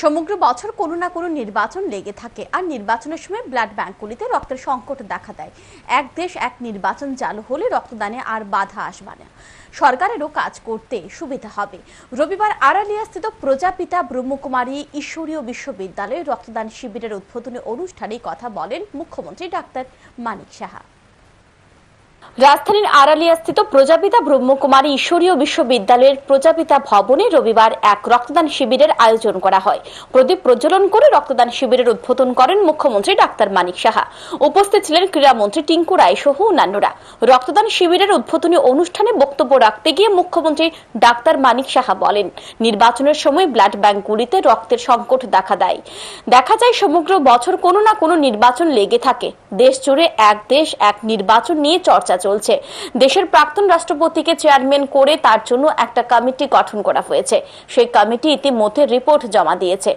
সমগ্র বছর কোনো না কোনো নির্বাচন লেগে থাকে। আর নির্বাচনের সময় ব্লাড ব্যাঙ্কগুলিতে রক্তের সংকট দেখা দেয়। এক দেশ এক নির্বাচন চালু হলে রক্তদানে আর বাধা আসবে না। সরকারেরও কাজ করতে সুবিধা হবে। রবিবার আড়ালিয়াস্থিত প্রজাপিতা ব্রহ্মকুমারী ঈশ্বরীয় বিশ্ববিদ্যালয়ে রক্তদান শিবিরের উদ্বোধনী অনুষ্ঠানে কথা বলেন মুখ্যমন্ত্রী ডাক্তার মানিক সাহা। রাজধানীর আড়ালিয়াস্থিত প্রজাপিতা ব্রহ্মকুমারী ঈশ্বরীয় বিশ্ববিদ্যালয়ের প্রজাপিতা ভবনে রবিবার এক রক্তদান শিবিরের আয়োজন করা হয়। প্রদীপ প্রজ্বলন করে রক্তদান শিবিরের উদ্বোধন করেন মুখ্যমন্ত্রী ডাক্তার মানিক সাহা। উপস্থিত ছিলেন ক্রীড়ামন্ত্রী টিঙ্কু রায় সহ অন্যান্যরা। রক্তদান শিবিরের উদ্বোধনী অনুষ্ঠানে বক্তব্য রাখতে গিয়ে মুখ্যমন্ত্রী ডাক্তার মানিক সাহা বলেন, নির্বাচনের সময় ব্লাড ব্যাঙ্কগুলিতে রক্তের সংকট দেখা দেয়। দেখা যায় সমগ্র বছর কোনো না কোনো নির্বাচন লেগে থাকে। দেশ জুড়ে এক দেশ এক নির্বাচন নিয়ে চর্চা চলছে। দেশের প্রাক্তন রাষ্ট্রপতিকে চেয়ারম্যান করে তার জন্য একটা কমিটি গঠন করা হয়েছে। সেই কমিটি ইতিমধ্যে রিপোর্ট জমা দিয়েছে।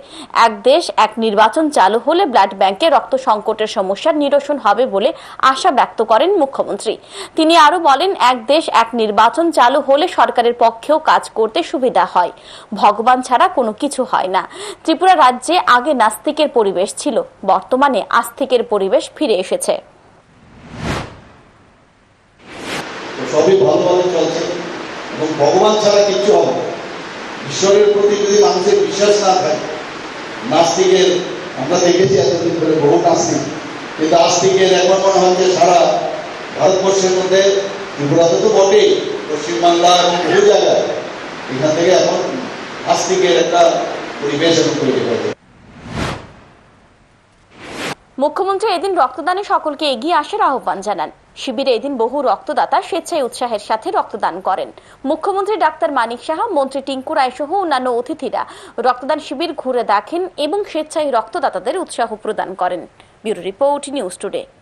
এক দেশ, এক নির্বাচন চালু হলে ব্লাড ব্যাংকে রক্ত সংকটের সমস্যার নিরসন হবে বলে আশা ব্যক্ত করেন মুখ্যমন্ত্রী। তিনি আরও বলেন, এক দেশ, এক নির্বাচন চালু হলে সরকারের পক্ষেও কাজ করতে সুবিধা হয়। ভগবান ছাড়া কোনো কিছু হয় না। ত্রিপুরা রাজ্যে আগে নাস্তিকের পরিবেশ ছিল, বর্তমানে আস্তিকের পরিবেশ ফিরে এসেছে তো সবই চলছে এবং ভগবান ছাড়া কিচ্ছু হবে ঈশ্বরের প্রতি যদি মানুষের বিশ্বাস না থাকে, নাস্তিকের, আমরা দেখেছি এতদিন ধরে বহু নাস্তিক, কিন্তু আস্তিকের এখন মনে হয় যে সারা ভারতবর্ষের মধ্যে ত্রিপুরাতে তো বটেই পশ্চিমবাংলা এবং বহু জায়গায়। এখান থেকে এখন আস্তিকের একটা পরিবেশ তৈরি হয়েছে। মুখ্যমন্ত্রী এদিন রক্তদানে সকলকে এগিয়ে আসার আহ্বান জানান। শিবিরে এদিন বহু রক্তদাতা স্বেচ্ছায় উৎসাহের সাথে রক্তদান করেন। মুখ্যমন্ত্রী ডাক্তার মানিক সাহা, মন্ত্রী টিঙ্কু রায় সহ অন্যান্য অতিথিরা রক্তদান শিবির ঘুরে দেখেন এবং স্বেচ্ছায় রক্তদাতাদের উৎসাহ প্রদান করেন। Bureau report, news today.